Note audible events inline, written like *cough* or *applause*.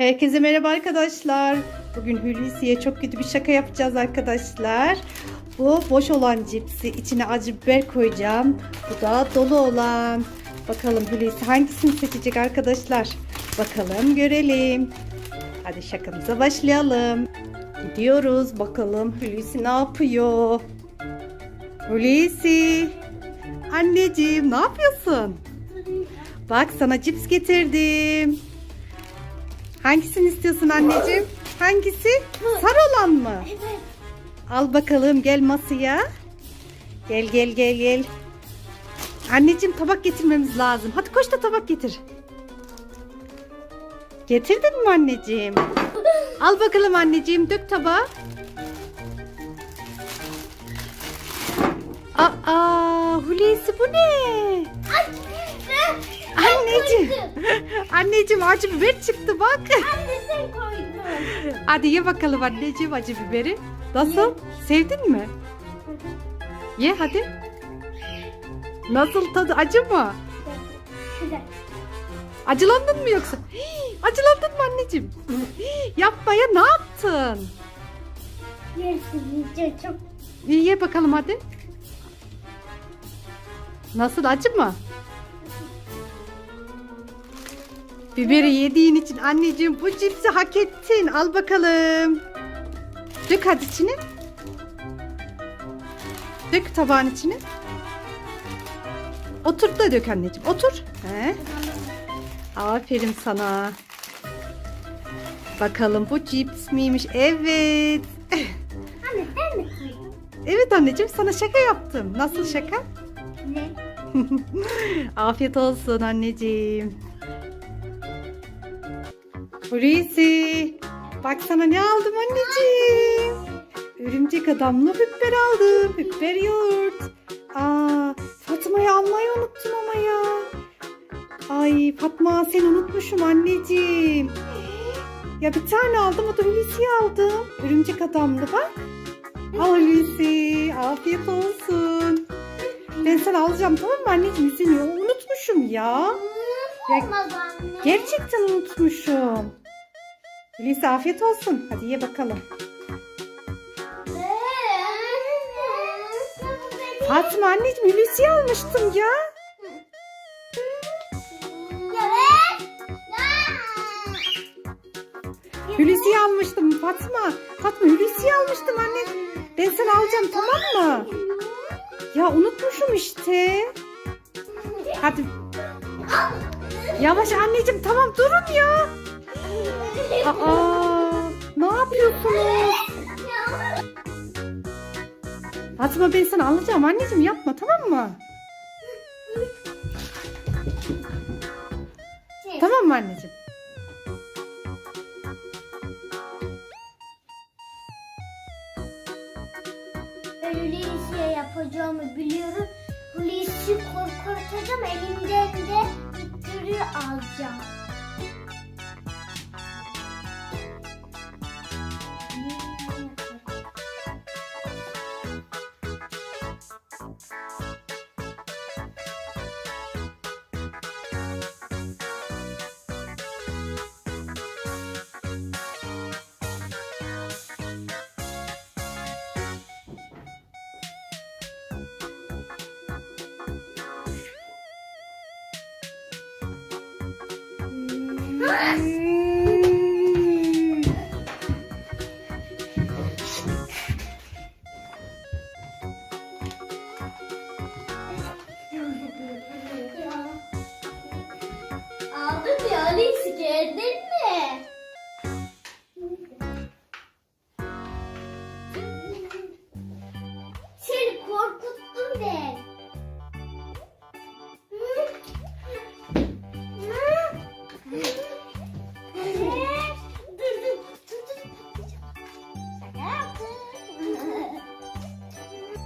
Herkese merhaba arkadaşlar. Bugün Hulusi'ye çok kötü bir şaka yapacağız arkadaşlar. Bu boş olan cipsi içine acı biber koyacağım. Bu da dolu olan. Bakalım Hulusi hangisini seçecek arkadaşlar? Bakalım görelim. Hadi şakamıza başlayalım. Gidiyoruz bakalım Hulusi ne yapıyor? Hulusi. Anneciğim ne yapıyorsun? Bak sana cips getirdim. Hangisini istiyorsun anneciğim? Hangisi? Sarı olan mı? Evet. Al bakalım gel masaya. Gel gel gel gel. Anneciğim tabak getirmemiz lazım. Hadi koş da tabak getir. Getirdin mi anneciğim? *laughs* Al bakalım anneciğim dök tabağa. Aa, Hulusi bu ne? Anneciğim. *laughs* Anneciğim acı biber çıktı bak. Anne sen koydun. Hadi ye bakalım anneciğim acı biberi. Nasıl? Sevdin mi? Ye hadi. Nasıl tadı acı mı? Güzel. Acılandın mı yoksa? Hii, acılandın mı anneciğim? Hii, yapma ya ne yaptın? Yersin çok. İyi ye bakalım hadi. Nasıl acı mı? Biberi yediğin için anneciğim bu cipsi hak ettin. Al bakalım. Dök hadi içine. Dök tabağın içine. Otur da dök anneciğim. Otur. He. Aferin sana. Bakalım bu cips miymiş? Evet. *laughs* Anne sen mi koydun? Evet anneciğim sana şaka yaptım. Nasıl şaka? Ne? *laughs* Afiyet olsun anneciğim. Hulusi. Bak sana ne aldım anneciğim. Örümcek adamla biber aldım. Biber yoğurt. Aa, Fatma'yı almayı unuttum ama ya. Ay Fatma sen unutmuşum anneciğim. Ya bir tane aldım o da Hulusi'ye aldım. Örümcek adamlı bak. Al Hulusi. Afiyet olsun. Ben sana alacağım tamam mı anneciğim izini unutmuşum ya. Ya-. Gerçekten unutmuşum. Hulusi afiyet olsun. Hadi ye bakalım. Fatma anneciğim Hulusi'ye almıştım ya. Hulusi'ye almıştım Fatma. Fatma Hulusi'ye almıştım anne. Ben sana alacağım tamam mı? Ya unutmuşum işte. Hadi yavaş anneciğim tamam durun ya. Aa, ne yapıyorsunuz? Fatma ben sana alacağım anneciğim yapma tamam mı? Tamam mı anneciğim? Hulusi'ye yapacağımı biliyorum. Hulusi korkutacağım. Elimden de ittiri alacağım. olmaz. Aldım ya mi? Seni korkuttum ben.